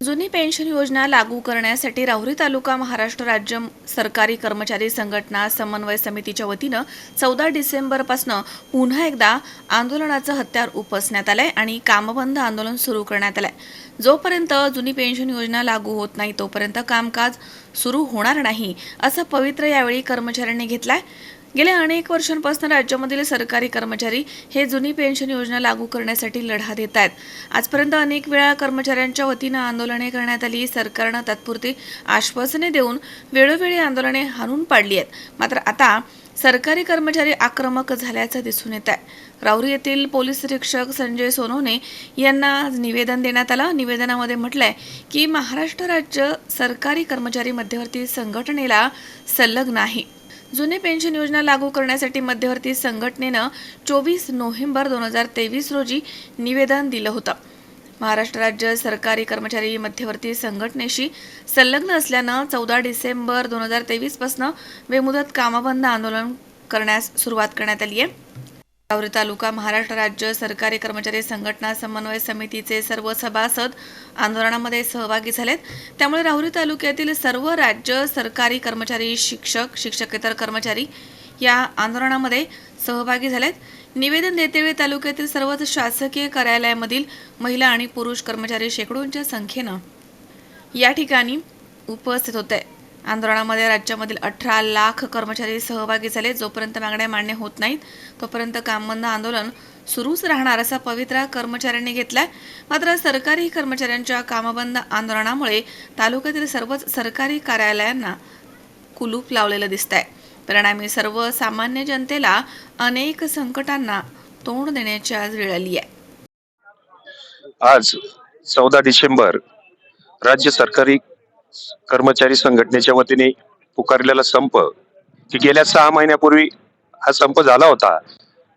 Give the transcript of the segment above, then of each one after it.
जुनी पेन्शन योजना लागू करण्यासाठी राहुरी तालुका महाराष्ट्र राज्य सरकारी कर्मचारी संघटना समन्वय समितीच्या वतीनं चौदा डिसेंबरपासून पुन्हा एकदा आंदोलनाचं हत्यार उपसण्यात आलंय आणि कामबंद आंदोलन सुरू करण्यात आलंय. जोपर्यंत जुनी पेन्शन योजना लागू होत नाही तोपर्यंत कामकाज सुरू होणार नाही असं पवित्र यावेळी कर्मचाऱ्यांनी घेतलाय. गेल्या अनेक वर्षांपासून राज्यामधील सरकारी कर्मचारी हे जुनी पेन्शन योजना लागू करण्यासाठी लढा देत आहेत. आजपर्यंत अनेक वेळा कर्मचाऱ्यांच्या वतीनं आंदोलने करण्यात आली. सरकारनं तात्पुरती आश्वासने देऊन वेळोवेळी आंदोलने हाणून पाडली आहेत. मात्र आता सरकारी कर्मचारी आक्रमक झाल्याचं दिसून येत आहे. राहुरी येथील पोलीस निरीक्षक संजय सोनवणे यांना निवेदन देण्यात आलं. निवेदनामध्ये म्हटलंय की महाराष्ट्र राज्य सरकारी कर्मचारी मध्यवर्ती संघटनेला संलग्न आहे. जुने पेन्शन योजना लागू करण्यासाठी मध्यवर्ती संघटनेनं चोवीस नोव्हेंबर दोन हजार तेवीस रोजी निवेदन दिलं होतं. महाराष्ट्र राज्य सरकारी कर्मचारी मध्यवर्ती संघटनेशी संलग्न असल्यानं चौदा डिसेंबर दोन हजार तेवीसपासून बेमुदत कामबंद आंदोलन करण्यास सुरुवात करण्यात आली आहे. राहुरी तालुका महाराष्ट्र राज्य सरकारी कर्मचारी संघटना समन्वय समितीचे सर्व सभासद आंदोलनामध्ये सहभागी झालेत. त्यामुळे राहुरी तालुक्यातील सर्व राज्य सरकारी कर्मचारी शिक्षक शिक्षकेतर कर्मचारी या आंदोलनामध्ये सहभागी झालेत. निवेदन देतेवेळी तालुक्यातील सर्वच शासकीय कार्यालयामधील महिला आणि पुरुष कर्मचारी शेकडोंच्या संख्येनं या ठिकाणी उपस्थित होते. आंदोलनामध्ये राज्यामधील अठरा लाख कर्मचारी सहभागी झाले. जोपर्यंत मागण्या मान्य होत नाहीत तोपर्यंत कामबंद आंदोलन सुरूच राहणार असा पवित्रा कर्मचाऱ्यांनी घेतलाय. मात्र सरकारी कर्मचाऱ्यांच्या कामबंद आंदोलनामुळे तालुक्यातील सर्वच सरकारी कार्यालयांना कुलूप लावलेलं दिसत आहे परिणामी सर्वसामान्य जनतेला अनेक संकटांना तोंड देण्याची आज वेळ आली आहे. आज चौदा डिसेंबर राज्य सरकारी कर्मचारी संघटनेच्या वतीने पुकारलेला संप की गेल्या सहा महिन्यापूर्वी हा संप झाला होता.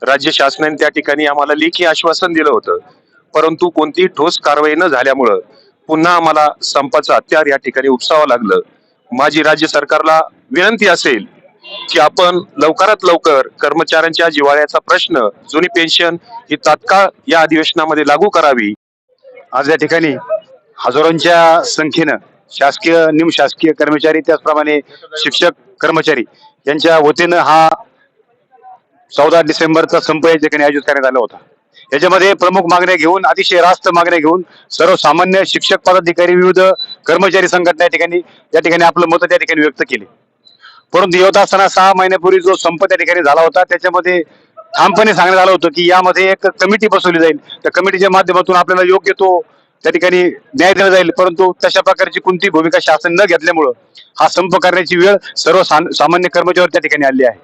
राज्य शासनाने त्या ठिकाणी आम्हाला लेखी आश्वासन दिलं होतं. परंतु कोणतीही ठोस कारवाई न झाल्यामुळं पुन्हा आम्हाला संपाचं हत्यार या ठिकाणी उपसावं लागलं. माझी राज्य सरकारला विनंती असेल की आपण लवकरात लवकर कर्मचाऱ्यांच्या जिव्हाळ्याचा प्रश्न जुनी पेन्शन ही तात्काळ या अधिवेशनामध्ये लागू करावी. आज या ठिकाणी हजारोंच्या संख्येनं शासकीय निमशासकीय कर्मचारी त्याचप्रमाणे शिक्षक कर्मचारी यांच्या वतीनं हा चौदा डिसेंबरचा संप या ठिकाणी आयोजित करण्यात आला होता. याच्यामध्ये प्रमुख मागण्या घेऊन अतिशय रास्त मागण्या घेऊन सर्वसामान्य शिक्षक पदाधिकारी विविध कर्मचारी संघटना या ठिकाणी या ठिकाणी आपलं मत त्या ठिकाणी व्यक्त केले. परंतु येत असताना सहा महिन्यापूर्वी जो संप त्या ठिकाणी झाला होता त्याच्यामध्ये ठामपणे सांगण्यात आलं होतं की यामध्ये एक कमिटी बसवली जाईल. त्या कमिटीच्या माध्यमातून आपल्याला योग्य तो त्या ठिकाणी न्याय दिला जाईल. परंतु तशा प्रकारची कोणती भूमिका शासन न घेतल्यामुळं हा संप करण्याची वेळ सर्व सामान्य कर्मचारी त्या ठिकाणी आली आहे.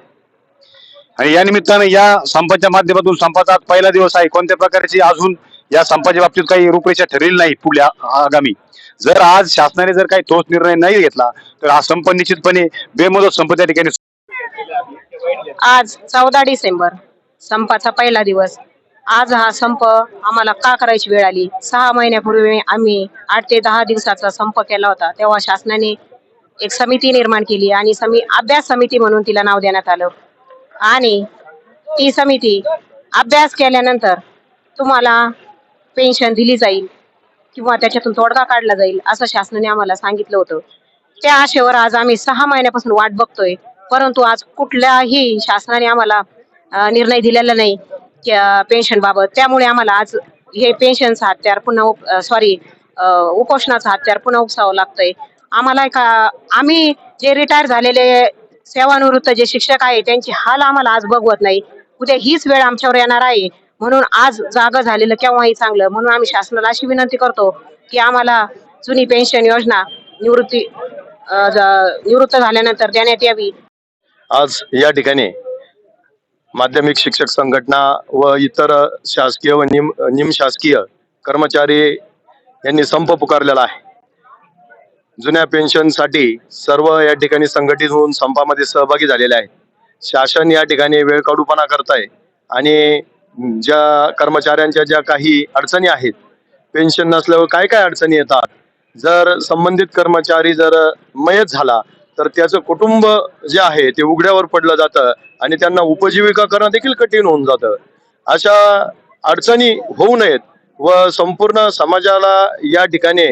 आणि या निमित्तानं या संपाच्या माध्यमातून संपाचा आज पहिला दिवस आहे. कोणत्या प्रकारची अजून या संपाच्या बाबतीत काही रूपरेषा ठरलेली नाही पुढल्या आगामी. जर आज शासनाने जर काही ठोस निर्णय नाही घेतला तर हा संप निश्चितपणे बेमुदत संप त्या ठिकाणी आज चौदा डिसेंबर संपाचा पहिला दिवस. आज हा संप आम्हाला का करायची वेळ आली? सहा महिन्यापूर्वी आम्ही आठ ते दहा दिवसाचा संप केला होता. तेव्हा शासनाने एक समिती निर्माण केली आणि समी अभ्यास समिती म्हणून तिला नाव देण्यात आलं. आणि ती समिती अभ्यास केल्यानंतर तुम्हाला पेन्शन दिली जाईल किंवा त्याच्यातून तोडगा काढला जाईल असं शासनाने आम्हाला सांगितलं होतं. त्या आशेवर आज आम्ही सहा महिन्यापासून वाट बघतोय. परंतु आज कुठल्याही शासनाने आम्हाला निर्णय दिलेला नाही. पेन्शन बाबत. त्यामुळे आम्हाला आज हे पेन्शनचा हत्यार पुन्हा सॉरी उपोषणाचा हत्यार पुन्हा उपसावं लागतंय. आम्हाला का आम्ही जे रिटायर झालेले सेवानिवृत्त जे शिक्षक आहे त्यांची हाल आम्हाला आज बघवत नाही. उद्या हीच वेळ आमच्यावर येणार आहे. म्हणून आज जागा झालेलं केव्हाही चांगलं. म्हणून आम्ही शासनाला अशी विनंती करतो की आम्हाला जुनी पेन्शन योजना निवृत्ती निवृत्त झाल्यानंतर देण्यात यावी. आज या ठिकाणी माध्यमिक शिक्षक संघटना व इतर शासकीय व निम निमशासकीय कर्मचारी यांनी संप पुकारलेला आहे. जुन्या पेन्शनसाठी सर्व या ठिकाणी संघटित होऊन संपामध्ये सहभागी झालेले आहेत. शासन या ठिकाणी वेळ काढूपणा करत आहे आणि ज्या कर्मचाऱ्यांच्या ज्या काही अडचणी आहेत पेन्शन नसल्यावर काय काय अडचणी येतात? जर संबंधित कर्मचारी जर मयत झाला तर त्याचं कुटुंब जे आहे ते उघड्यावर पडलं जातं आणि त्यांना उपजीविका करणं देखील कठीण होऊन जातं. अशा अडचणी होऊ नयेत व संपूर्ण समाजाला या ठिकाणी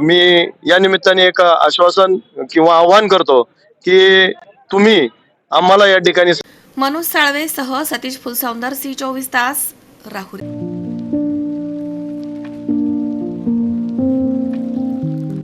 मी या निमित्ताने एक आश्वासन किंवा आव्हान करतो की तुम्ही आम्हाला या ठिकाणी मनोज साळवे सह सतीश फुलसौंदर सी चोवीस तास राहुरी.